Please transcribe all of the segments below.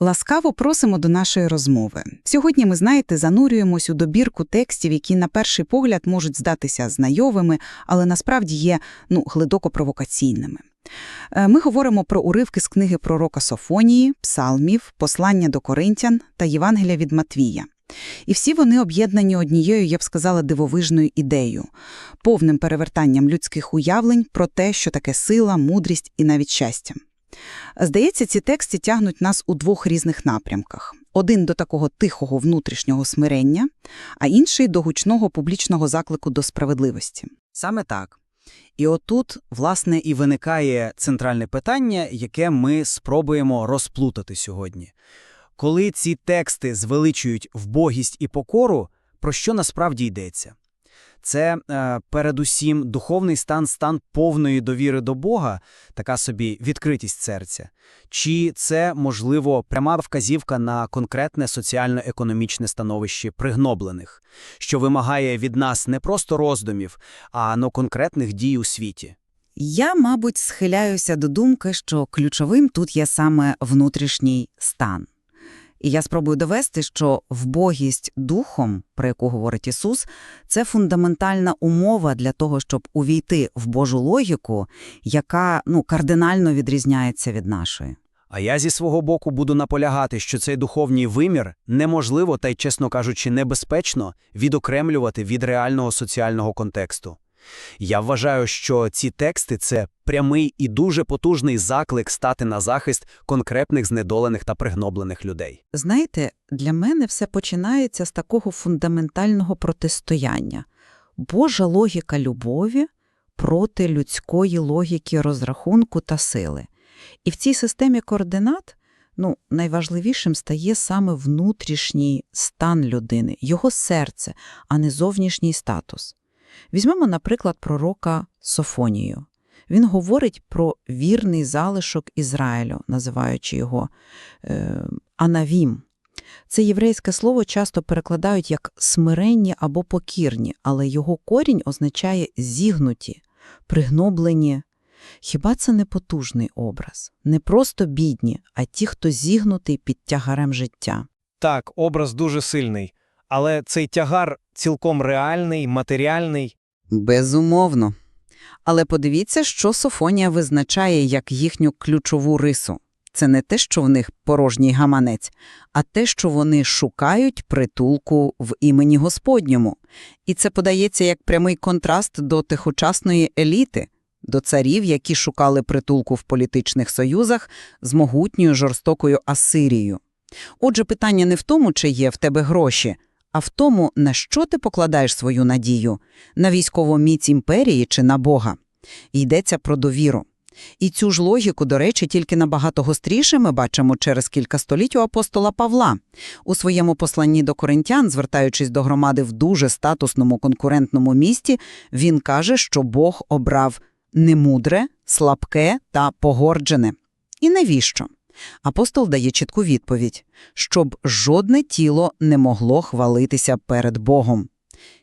Ласкаво просимо до нашої розмови. Сьогодні ми, знаєте, занурюємось у добірку текстів, які на перший погляд можуть здатися знайомими, але насправді є ну, глибоко провокаційними. Е, Ми говоримо про уривки з книги пророка Софонії, псалмів, послання до коринтян та Євангелія від Матвія. І всі вони об'єднані однією, я б сказала, дивовижною ідеєю – повним перевертанням людських уявлень про те, що таке сила, мудрість і навіть щастя. Здається, ці тексти тягнуть нас у двох різних напрямках. Один до такого тихого внутрішнього смирення, а інший до гучного публічного заклику до справедливості. Саме так. І отут, власне, і виникає центральне питання, яке ми спробуємо розплутати сьогодні. Коли ці тексти звеличують вбогість і покору, про що насправді йдеться? Це, е, передусім, духовний стан, стан повної довіри до Бога, така собі відкритість серця. Чи це, можливо, пряма вказівка на конкретне соціально-економічне становище пригноблених, що вимагає від нас не просто роздумів, а но конкретних дій у світі? Я, мабуть, схиляюся до думки, що ключовим тут є саме внутрішній стан. І я спробую довести, що вбогість духом, про яку говорить Ісус, це фундаментальна умова для того, щоб увійти в Божу логіку, яка ну, кардинально відрізняється від нашої. А я зі свого боку буду наполягати, що цей духовний вимір неможливо та й, чесно кажучи, небезпечно відокремлювати від реального соціального контексту. Я вважаю, що ці тексти – це прямий і дуже потужний заклик стати на захист конкретних знедолених та пригноблених людей. Знаєте, для мене все починається з такого фундаментального протистояння. Божа логіка любові проти людської логіки розрахунку та сили. І в цій системі координат ну, найважливішим стає саме внутрішній стан людини, його серце, а не зовнішній статус. Візьмемо, наприклад, пророка Софонію. Він говорить про вірний залишок Ізраїлю, називаючи його е, Анавім. Це єврейське слово часто перекладають як смиренні або покірні, але його корінь означає зігнуті, пригноблені. Хіба це не потужний образ? Не просто бідні, а ті, хто зігнутий під тягарем життя. Так, образ дуже сильний, але цей тягар цілком реальний, матеріальний. Безумовно. Але подивіться, що Софонія визначає як їхню ключову рису. Це не те, що в них порожній гаманець, а те, що вони шукають притулку в імені Господньому. І це подається як прямий контраст до тихочасної еліти, до царів, які шукали притулку в політичних союзах з могутньою жорстокою Асирією. Отже, питання не в тому, чи є в тебе гроші, а в тому, на що ти покладаєш свою надію – на військову міць імперії чи на Бога. Йдеться про довіру. І цю ж логіку, до речі, тільки набагато гостріше ми бачимо через кілька століть у апостола Павла. У своєму посланні до коринтян, звертаючись до громади в дуже статусному конкурентному місті, він каже, що Бог обрав немудре, слабке та погорджене. І навіщо? Апостол дає чітку відповідь, щоб жодне тіло не могло хвалитися перед Богом.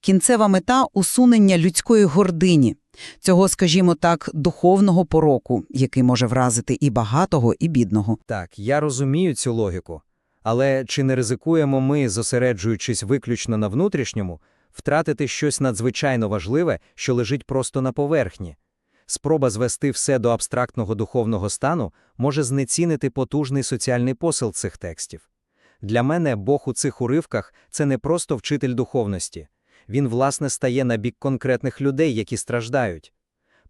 Кінцева мета – усунення людської гордині, цього, скажімо так, духовного пороку, який може вразити і багатого, і бідного. Так, я розумію цю логіку. Але чи не ризикуємо ми, зосереджуючись виключно на внутрішньому, втратити щось надзвичайно важливе, що лежить просто на поверхні? Спроба звести все до абстрактного духовного стану може знецінити потужний соціальний посил цих текстів. Для мене Бог у цих уривках – це не просто вчитель духовності. Він, власне, стає на бік конкретних людей, які страждають.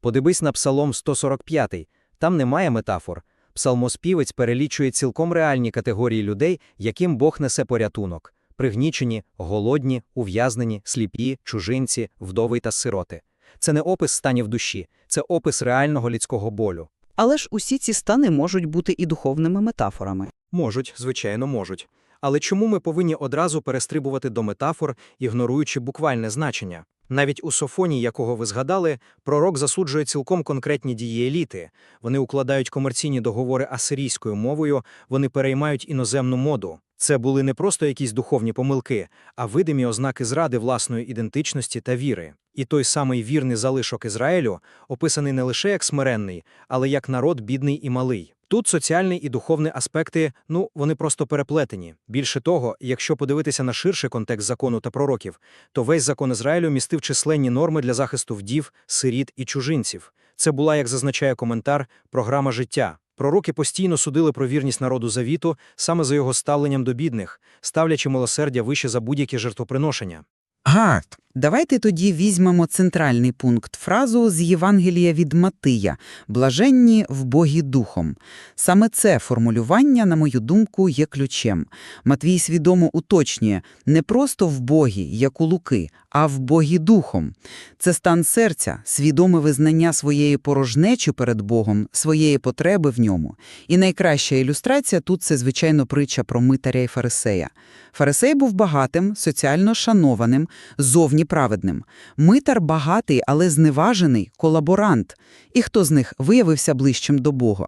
Подивись на Псалом 145, там немає метафор. Псалмоспівець перелічує цілком реальні категорії людей, яким Бог несе порятунок – пригнічені, голодні, ув'язнені, сліпі, чужинці, вдови та сироти. Це не опис станів душі, це опис реального людського болю. Але ж усі ці стани можуть бути і духовними метафорами. Можуть, звичайно, можуть. Але чому ми повинні одразу перестрибувати до метафор, ігноруючи буквальне значення? Навіть у Софоні, якого ви згадали, пророк засуджує цілком конкретні дії еліти. Вони укладають комерційні договори асирійською мовою, вони переймають іноземну моду. Це були не просто якісь духовні помилки, а видимі ознаки зради власної ідентичності та віри. І той самий вірний залишок Ізраїлю описаний не лише як смиренний, але як народ бідний і малий. Тут соціальний і духовний аспекти, ну, вони просто переплетені. Більше того, якщо подивитися на ширший контекст закону та пророків, то весь закон Ізраїлю містив численні норми для захисту вдів, сиріт і чужинців. Це була, як зазначає коментар, програма життя. Пророки постійно судили про вірність народу завіту саме за його ставленням до бідних, ставлячи милосердя вище за будь-які жертвоприношення. Гард. Давайте тоді візьмемо центральний пункт фразу з Євангелія від Матия «Блаженні в Богі духом». Саме це формулювання, на мою думку, є ключем. Матвій свідомо уточнює не просто в Богі, як у Луки, а в Богі духом. Це стан серця, свідоме визнання своєї порожнечі перед Богом, своєї потреби в ньому. І найкраща ілюстрація тут – це, звичайно, притча про митаря і фарисея. Фарисей був багатим, соціально шанованим, зовні праведним. Митар багатий, але зневажений – колаборант. І хто з них виявився ближчим до Бога?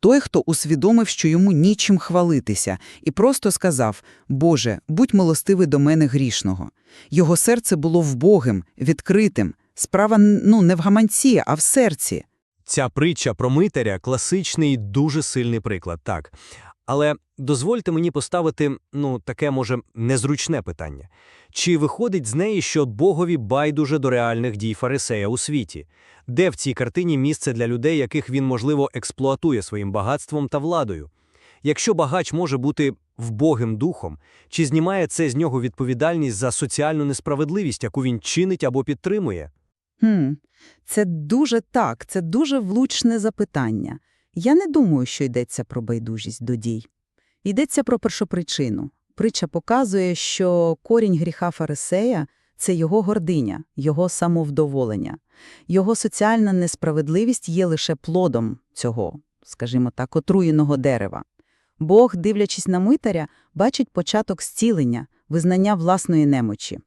Той, хто усвідомив, що йому нічим хвалитися, і просто сказав «Боже, будь милостивий до мене грішного». Його серце було вбогим, відкритим. Справа ну, не в гаманці, а в серці. Ця притча про митаря – класичний, дуже сильний приклад, так. Але дозвольте мені поставити, ну, таке, може, незручне питання. Чи виходить з неї, що Богові байдуже до реальних дій фарисея у світі? Де в цій картині місце для людей, яких він, можливо, експлуатує своїм багатством та владою? Якщо багач може бути вбогим духом, чи знімає це з нього відповідальність за соціальну несправедливість, яку він чинить або підтримує? Хм, це дуже так, це дуже влучне запитання. Я не думаю, що йдеться про байдужість до дій. Йдеться про першопричину. Притча показує, що корінь гріха фарисея – це його гординя, його самовдоволення. Його соціальна несправедливість є лише плодом цього, скажімо так, отруєного дерева. Бог, дивлячись на митаря, бачить початок зцілення, визнання власної немочі.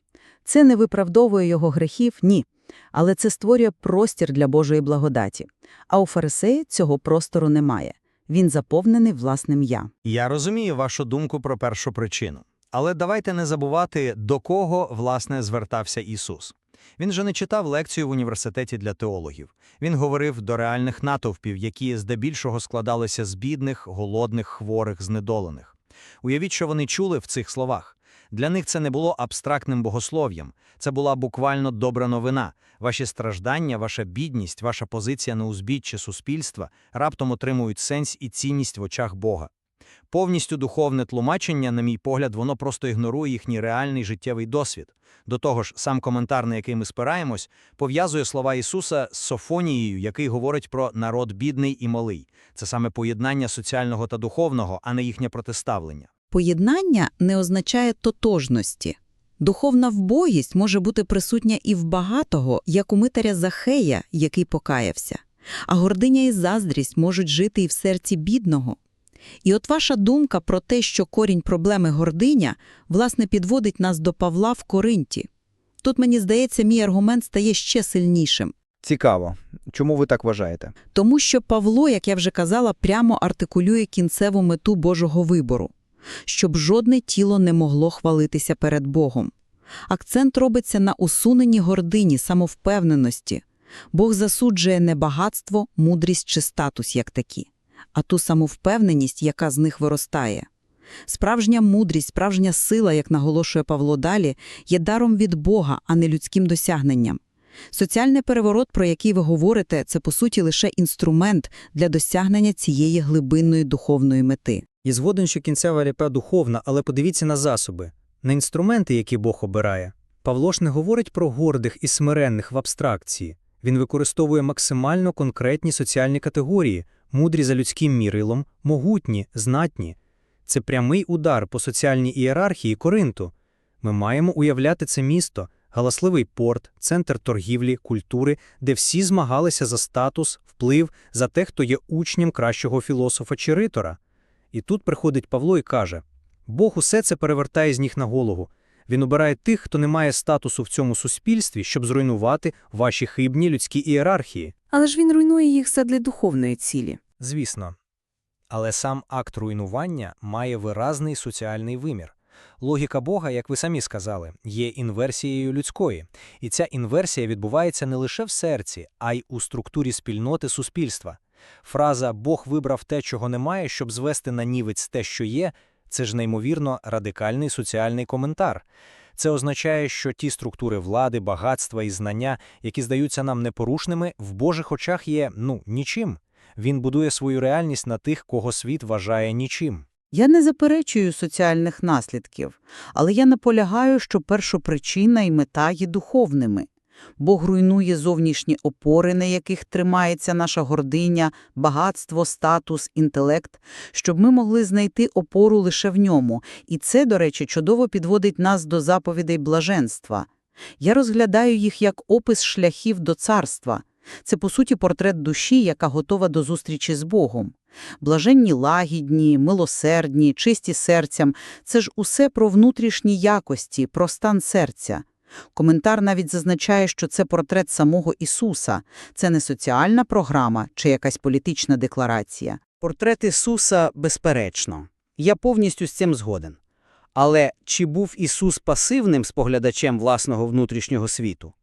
Це не виправдовує його грехів, ні. Але це створює простір для Божої благодаті. А у фарисея цього простору немає. Він заповнений власним «я». Я розумію вашу думку про першу причину. Але давайте не забувати, до кого, власне, звертався Ісус. Він же не читав лекцію в університеті для теологів. Він говорив до реальних натовпів, які здебільшого складалися з бідних, голодних, хворих, знедолених. Уявіть, що вони чули в цих словах. Для них це не було абстрактним богослов'ям, це була буквально добра новина. Ваші страждання, ваша бідність, ваша позиція на узбіччі суспільства раптом отримують сенс і цінність в очах Бога. Повністю духовне тлумачення, на мій погляд, воно просто ігнорує їхній реальний життєвий досвід. До того ж, сам коментар, на який ми спираємось, пов'язує слова Ісуса з Софонією, який говорить про народ бідний і малий. Це саме поєднання соціального та духовного, а не їхнє протиставлення. Поєднання не означає тотожності. Духовна вбогість може бути присутня і в багатого, як у митаря Захея, який покаявся. А гординя і заздрість можуть жити і в серці бідного. І от ваша думка про те, що корінь проблеми гординя, власне, підводить нас до Павла в Коринті. Тут, мені здається, мій аргумент стає ще сильнішим. Цікаво. Чому ви так вважаєте? Тому що Павло, як я вже казала, прямо артикулює кінцеву мету Божого вибору – щоб жодне тіло не могло хвалитися перед Богом. Акцент робиться на усуненні гордині, самовпевненості. Бог засуджує не багатство, мудрість чи статус як такі, а ту самовпевненість, яка з них виростає. Справжня мудрість, справжня сила, як наголошує Павло далі, є даром від Бога, а не людським досягненням. Соціальний переворот, про який ви говорите, це по суті лише інструмент для досягнення цієї глибинної духовної мети. І згоден, що кінцева ріпа духовна, але подивіться на засоби, на інструменти, які Бог обирає. Павло ж не говорить про гордих і смиренних в абстракції. Він використовує максимально конкретні соціальні категорії, мудрі за людським мірилом, могутні, знатні. Це прямий удар по соціальній ієрархії Коринту. Ми маємо уявляти це місто, галасливий порт, центр торгівлі, культури, де всі змагалися за статус, вплив, за те, хто є учнем кращого філософа чи ритора. І тут приходить Павло і каже: Бог усе це перевертає з ніг на голову. Він обирає тих, хто не має статусу в цьому суспільстві, щоб зруйнувати ваші хибні людські ієрархії. Але ж він руйнує їх задля духовної цілі. Звісно. Але сам акт руйнування має виразний соціальний вимір. Логіка Бога, як ви самі сказали, є інверсією людської, і ця інверсія відбувається не лише в серці, а й у структурі спільноти суспільства. Фраза «Бог вибрав те, чого немає, щоб звести на нівець те, що є» – це ж неймовірно радикальний соціальний коментар. Це означає, що ті структури влади, багатства і знання, які здаються нам непорушними, в Божих очах є, ну, нічим. Він будує свою реальність на тих, кого світ вважає нічим. Я не заперечую соціальних наслідків, але я наполягаю, що першопричина і мета є духовними. Бог руйнує зовнішні опори, на яких тримається наша гординя, багатство, статус, інтелект, щоб ми могли знайти опору лише в ньому. І це, до речі, чудово підводить нас до заповідей блаженства. Я розглядаю їх як опис шляхів до царства. Це, по суті, портрет душі, яка готова до зустрічі з Богом. Блаженні лагідні, милосердні, чисті серцям – це ж усе про внутрішні якості, про стан серця. Коментар навіть зазначає, що це портрет самого Ісуса. Це не соціальна програма чи якась політична декларація. Портрет Ісуса безперечно. Я повністю з цим згоден. Але чи був Ісус пасивним споглядачем власного внутрішнього світу?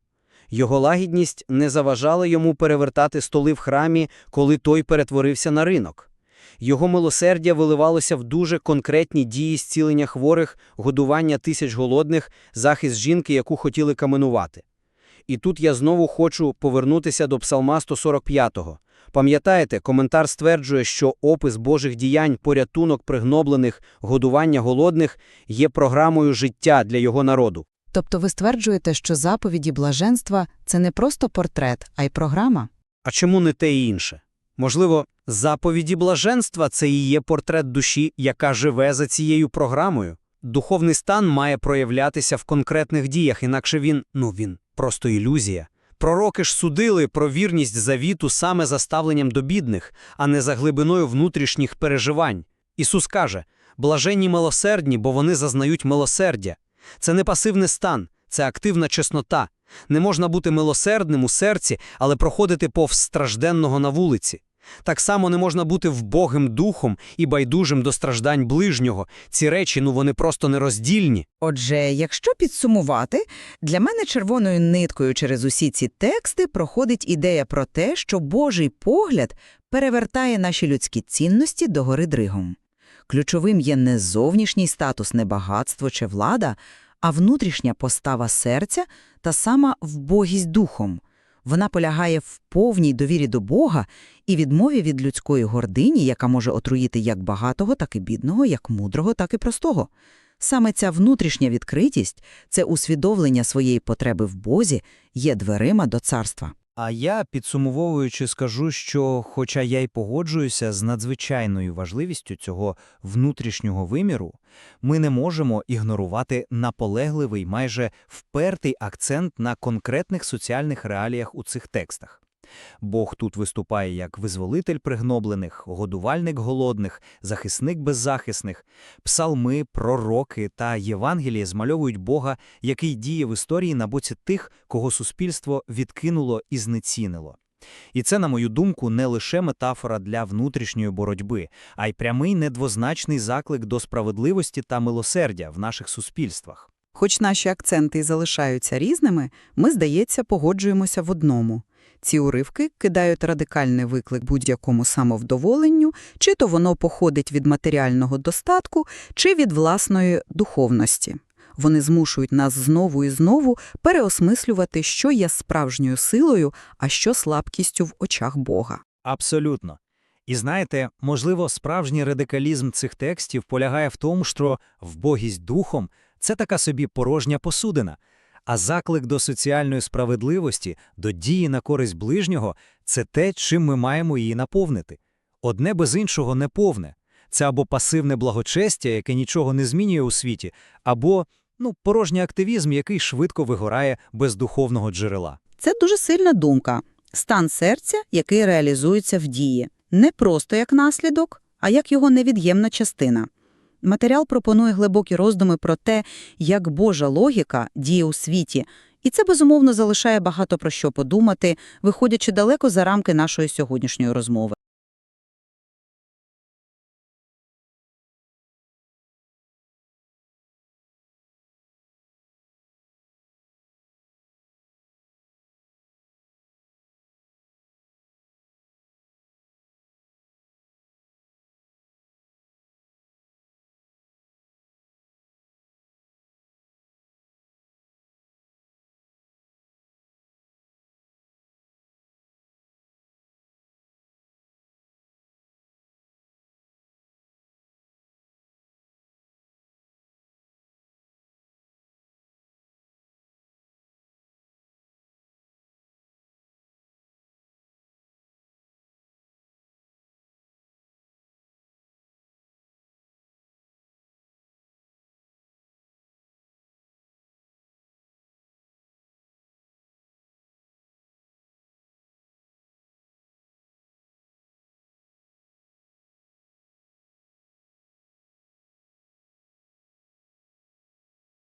Його лагідність не заважала йому перевертати столи в храмі, коли той перетворився на ринок. Його милосердя виливалося в дуже конкретні дії зцілення хворих, годування тисяч голодних, захист жінки, яку хотіли каменувати. І тут я знову хочу повернутися до Псалма 145-го. Пам'ятаєте, коментар стверджує, що опис Божих діянь, порятунок пригноблених, годування голодних є програмою життя для його народу. Тобто ви стверджуєте, що заповіді блаженства – це не просто портрет, а й програма? А чому не те і інше? Можливо, заповіді блаженства – це і є портрет душі, яка живе за цією програмою. Духовний стан має проявлятися в конкретних діях, інакше він, ну він, просто ілюзія. Пророки ж судили про вірність завіту саме за ставленням до бідних, а не за глибиною внутрішніх переживань. Ісус каже, блаженні милосердні, бо вони зазнають милосердя. Це не пасивний стан, це активна чеснота. Не можна бути милосердним у серці, але проходити повз стражденного на вулиці. Так само не можна бути вбогим духом і байдужим до страждань ближнього. Ці речі, ну вони просто нероздільні. Отже, якщо підсумувати, для мене червоною ниткою через усі ці тексти проходить ідея про те, що Божий погляд перевертає наші людські цінності до гори дригом. Ключовим є не зовнішній статус, не багатство чи влада, а внутрішня постава серця та сама вбогість духом. Вона полягає в повній довірі до Бога і відмові від людської гордині, яка може отруїти як багатого, так і бідного, як мудрого, так і простого. Саме ця внутрішня відкритість, це усвідомлення своєї потреби в Бозі, є дверима до царства. А я, підсумовуючи, скажу, що, хоча я й погоджуюся з надзвичайною важливістю цього внутрішнього виміру, ми не можемо ігнорувати наполегливий, майже впертий акцент на конкретних соціальних реаліях у цих текстах. Бог тут виступає як визволитель пригноблених, годувальник голодних, захисник беззахисних. Псалми, пророки та Євангелії змальовують Бога, який діє в історії на боці тих, кого суспільство відкинуло і знецінило. І це, на мою думку, не лише метафора для внутрішньої боротьби, а й прямий недвозначний заклик до справедливості та милосердя в наших суспільствах. Хоч наші акценти залишаються різними, ми, здається, погоджуємося в одному. Ці уривки кидають радикальний виклик будь-якому самовдоволенню, чи то воно походить від матеріального достатку, чи від власної духовності. Вони змушують нас знову і знову переосмислювати, що є справжньою силою, а що слабкістю в очах Бога. Абсолютно. І знаєте, можливо, справжній радикалізм цих текстів полягає в тому, що вбогість духом – це така собі порожня посудина, а заклик до соціальної справедливості, до дії на користь ближнього – це те, чим ми маємо її наповнити. Одне без іншого не повне. Це або пасивне благочестя, яке нічого не змінює у світі, або ну, порожній активізм, який швидко вигорає без духовного джерела. Це дуже сильна думка. Стан серця, який реалізується в дії. Не просто як наслідок, а як його невід'ємна частина. Матеріал пропонує глибокі роздуми про те, як Божа логіка діє у світі, і це, безумовно, залишає багато про що подумати, виходячи далеко за рамки нашої сьогоднішньої розмови.